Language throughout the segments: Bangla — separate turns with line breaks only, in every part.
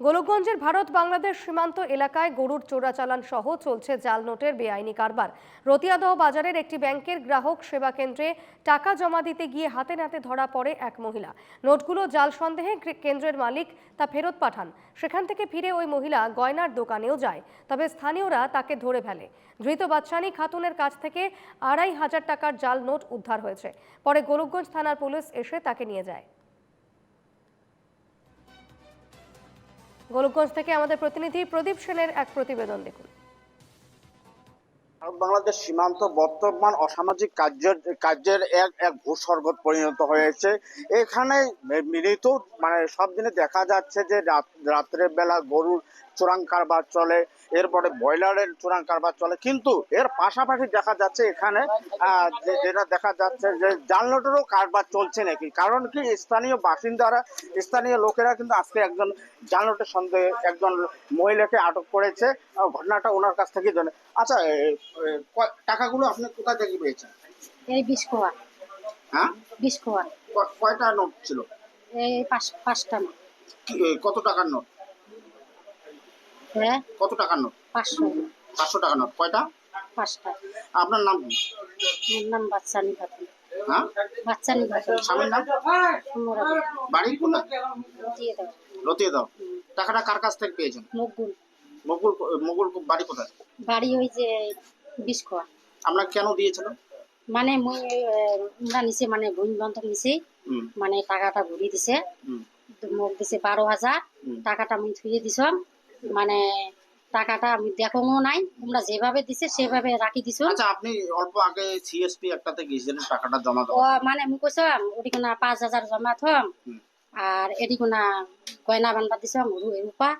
গোলকগঞ্জের ভারত বাংলাদেশ সীমান্ত এলাকায় গরুর চোরাচালান সহ চলছে জাল নোটের বেআইনি কারবার। রতিয়াদহ বাজারের একটি ব্যাংকের গ্রাহক সেবা কেন্দ্রে টাকা জমা দিতে গিয়ে হাতে নাতে ধরা পড়ে এক মহিলা। নোটগুলো জাল সন্দেহে কেন্দ্রের মালিক তা ফেরত পাঠান। সেখান থেকে ফিরে ওই মহিলা গয়নার দোকানেও যায়, তবে স্থানীয়রা তাকে ধরে ফেলে। ধৃত বাচ্চানি খাতুনের কাছ থেকে আড়াই হাজার টাকার জাল নোট উদ্ধার হয়েছে। পরে গোলকগঞ্জ থানার পুলিশ এসে তাকে নিয়ে যায়। গোলকগঞ্জ থেকে আমাদের প্রতিনিধি প্রদীপ সেনের এক প্রতিবেদন দেখুন।
ভারত বাংলাদেশ সীমান্ত বর্তমান অসামাজিক কার্যের কার্যের এক এক ভূস্বর্গ পরিণত হয়েছে। এখানে মৃত মানে সব দিনে দেখা যাচ্ছে যে রাত- রাত্রের বেলা গরুর চোরাং কারবার চলে এরপরে ব্রয়লারের চোরাং কারবার চলে। কিন্তু এর পাশাপাশি দেখা যাচ্ছে এখানে যেটা দেখা যাচ্ছে যে জালনোটেরও কারবার চলছে নাকি? কারণ কি স্থানীয় বাসিন্দারা স্থানীয় লোকেরা কিন্তু আজকে একজন জালনোটের সন্দেহে একজন মহিলাকে আটক করেছে। ঘটনাটা ওনার কাছ থেকে জানে। আচ্ছা টাকাগুলো আপনি কোথা থেকে পেয়েছেন?
এই বিশ কোয়া
হ্যাঁ?
বিশ কোয়া
ক- কয়টা নোট ছিল?
এই পাঁচ পাঁচটা না
কি- এ, কত টাকার নোট?
হ্যাঁ।
কত টাকার নোট?
পাঁচশো।
পাঁচশো টাকার নোট। কয়টা?
পাঁচটা।
আপনার নাম কি?
নাম বাচ্চানি খাতুন।
হ্যাঁ?
বাচ্চানি খাতুন।
স্বামীর নাম? বাড়ি কোথায়?
দিয়ে দাও
রতিয়ে দাও টাকাটা কার কাছ থেকে পেয়েছেন?
মকগুল
মগুল মগুল বাড়ি কোথায়?
বাড়ি ওই যে
কেন দিয়েছিল
মানে মুই নিছে মানে বন্ধক নিছে। মানে টাকাটা ঘুরিয়ে দিছে। মোক দিছে বারো হাজার। টাকাটা আমি থুয়ে দিছম। মানে টাকাটা আমি দেখো নাই তোমরা যেভাবে দিছে সেভাবে রাখি দিছ।
আচ্ছা আপনি অল্প আগে সিএসপি একটাতে গিয়েছিলেন টাকাটা জমা
ও মানে মুই কইছাম কোনা পাঁচ হাজার জমা থম। আর এটি কোনা গয়না বান্ধা দিছাম রূপা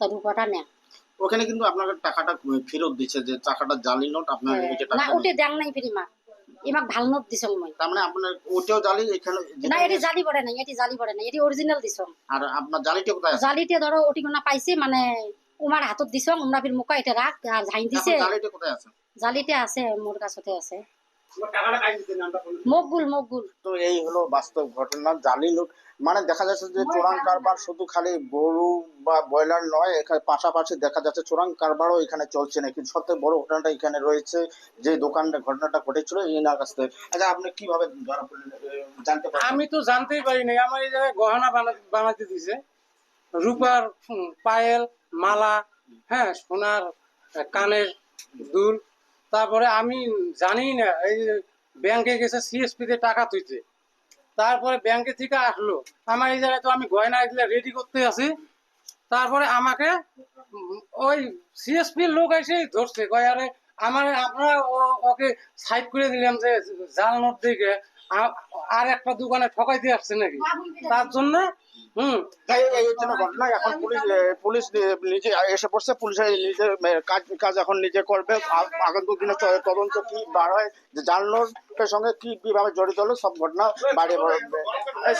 তো রূপাটা নে।
ওখানে কিন্তু আপনাকে টাকাটা ফেরত দিছে যে টাকাটা জালি নোট আপনার এই যে
না
টাকাটা
ওটি দেন নাই ফিরি মা। এমাক ভালো নোট দিছম মই।
তাৰমানে আপোনাৰ ওটাও জালি এখানে
না এটি জালি পড়ে নাই এটি জালি পড়ে নাই এটি অরিজিনাল দিছম।
আর আপনার জালিটা কোথায় আছে?
জালিতে ধরো ওটি কোনা পাইছে মানে উমার হাতত দিছম উমরা ফির মুকা এটা রাখ আর ঝাইন দিছে।
জালিটা কোথায় আছে?
জালিতে আছে মোর কাছতে আছে।
তো এই হলো বাস্তব ঘটনা। জালি নোট মানে দেখা যাচ্ছে যে চোরাং কারবার শুধু খালি গরু বা ব্রয়লার নয় এখানে পাশাপাশি দেখা যাচ্ছে চোরাং কারবারও এখানে চলছে না কিন্তু সবথেকে বড় ঘটনাটা এখানে রয়েছে যে দোকানটা ঘটনাটা ঘটেছিল এই না কাছ থেকে। আচ্ছা আপনি কীভাবে ধরা জানতে পারলেন
আমি তো জানতেই পারি নাই আমার এই জায়গায় গহনা বানা- বানাতে দিছে। রূপার পায়েল মালা হ্যাঁ সোনার কানের দুল। তারপরে আমি জানি না, এই ব্যাংকে গেছে সিএসপি তে টাকা তুইতে। তারপরে ব্যাংকে থেকে আসলো, আমার এই জায়গায় তো আমি গয়না এগুলো রেডি করতে আছি। তারপরে আমাকে ওই সিএসপির লোক এসে ধরছে, কয়, আরে, আমার আমরা ওকে সাইড করে দিলাম যে জাল নোট দিকে আর একটা দোকানে ঠকাইতে আসছে নাকি? তার জন্য
এই ঘটনা এখন পুলিশ পুলিশ নিজে এসে পড়ছে, পুলিশ নিজে কাজ কাজ এখন নিজে করবে। তদন্ত কি বার হয় সঙ্গে কি জড়িত হলো, সব ঘটনা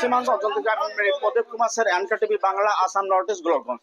সীমান্ত অঞ্চল থেকে আমি প্রদীপ কুমার স্যার এনকা বাংলা, আসাম নর্থ ইস্ট গোলকগঞ্জ